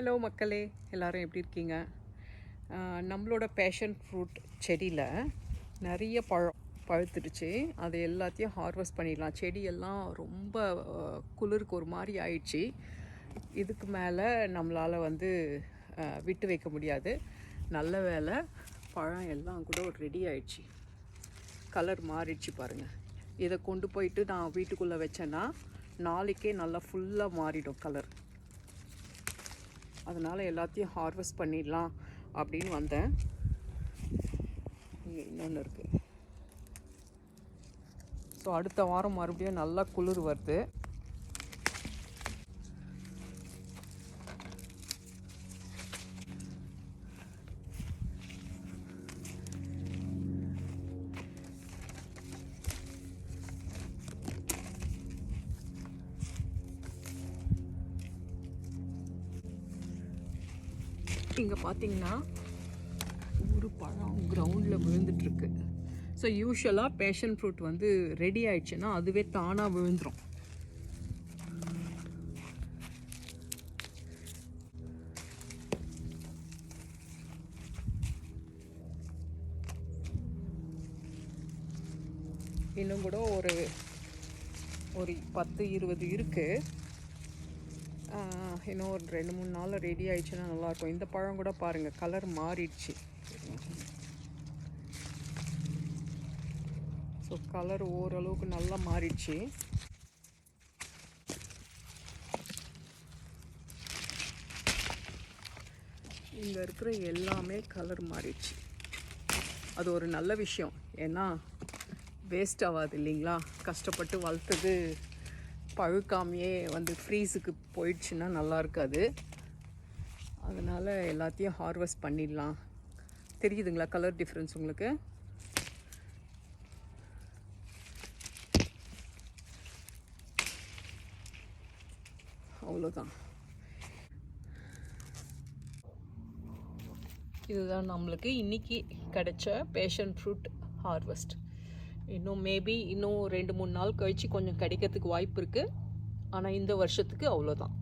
Hello மக்களே. எல்லோரும் எப்படி இருக்கீங்க? நம்மளோட பேஷன் ஃப்ரூட் செடியில் நிறைய பழம் பழுத்துடுச்சு. அது எல்லாத்தையும் ஹார்வெஸ்ட் பண்ணிடலாம். செடியெல்லாம் ரொம்ப குளிருக்கு ஒரு மாதிரி ஆயிடுச்சு. இதுக்கு மேலே நம்மளால் வந்து விட்டு வைக்க முடியாது. நல்ல வேலை பழம் எல்லாம் கூட ரெடி ஆயிடுச்சு. கலர் மாறிடுச்சு பாருங்கள் இதை கொண்டு போயிட்டு நான் வீட்டுக்குள்ளே வச்சேன்னா நாளைக்கே நல்லா ஃபுல்லாக மாறிடும் கலர் அதனால் எல்லாத்தையும் ஹார்வெஸ்ட் பண்ணிடலாம் அப்படின்னு வந்தேன். இங்கே இன்னொன்று இருக்குது ஸோ அடுத்த வாரம் மறுபடியும் நல்லா குளிர் வருது. இங்கே பார்த்தீங்கன்னா ஒரு பழம் கிரவுண்டில் விழுந்துட்டுருக்கு. ஸோ யூஸ்வலாக பேஷன் ஃப்ரூட் வந்து ரெடி ஆயிடுச்சுன்னா அதுவே தானாக விழுந்துடும் இன்னும் கூட ஒரு ஒரு பத்து இருபது இருக்குது இன்னும் ஒரு ரெண்டு மூணு நாளில் ரெடி ஆயிடுச்சுன்னா நல்லாயிருக்கும். இந்த பழம் கூட பாருங்கள் கலர் மாறிடுச்சு. ஸோ கலர் ஓரளவுக்கு நல்லா மாறிடுச்சு. இங்கே இருக்கிற எல்லாமே கலர் மாறிடுச்சு. அது ஒரு நல்ல விஷயம். ஏன்னா வேஸ்ட் ஆகாது இல்லைங்களா? கஷ்டப்பட்டு வளர்த்தது பழுக்காமையே வந்து ஃப்ரீஸுக்கு போயிடுச்சுன்னா நல்லா இருக்காது. அதனால் எல்லாத்தையும் ஹார்வெஸ்ட் பண்ணிடலாம். தெரியுதுங்களா கலர் டிஃப்ரென்ஸ் உங்களுக்கு? அவ்வளோதான் இதுதான் நம்மளுக்கு இன்னைக்கு கிடைச்ச பேஷன் ஃப்ரூட் ஹார்வெஸ்ட் இன்னும் மேபி இன்னும் ரெண்டு மூணு நாள் கழிச்சு கொஞ்சம் கிடைக்கிறதுக்கு வாய்ப்பு இருக்குது ஆனால் இந்த வருஷத்துக்கு அவ்வளோதான்